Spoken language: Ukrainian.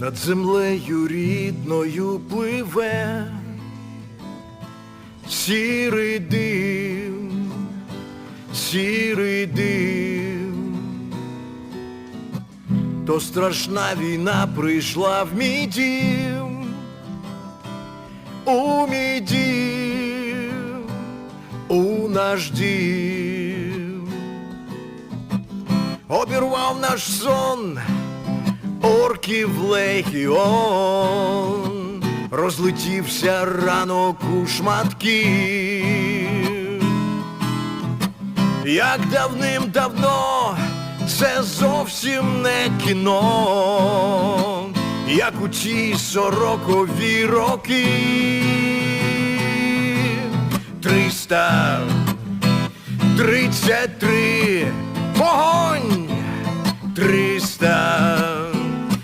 над землею рідною пливе сірий дим, сірий дим, то страшна війна прийшла в мій дім, у мій дім, у наш дім, обірвав наш сон орків легіон, розлетівся ранок у шматки, як давним-давно це зовсім не кіно, як у ті сорокові роки. Триста тридцять три вогонь! Триста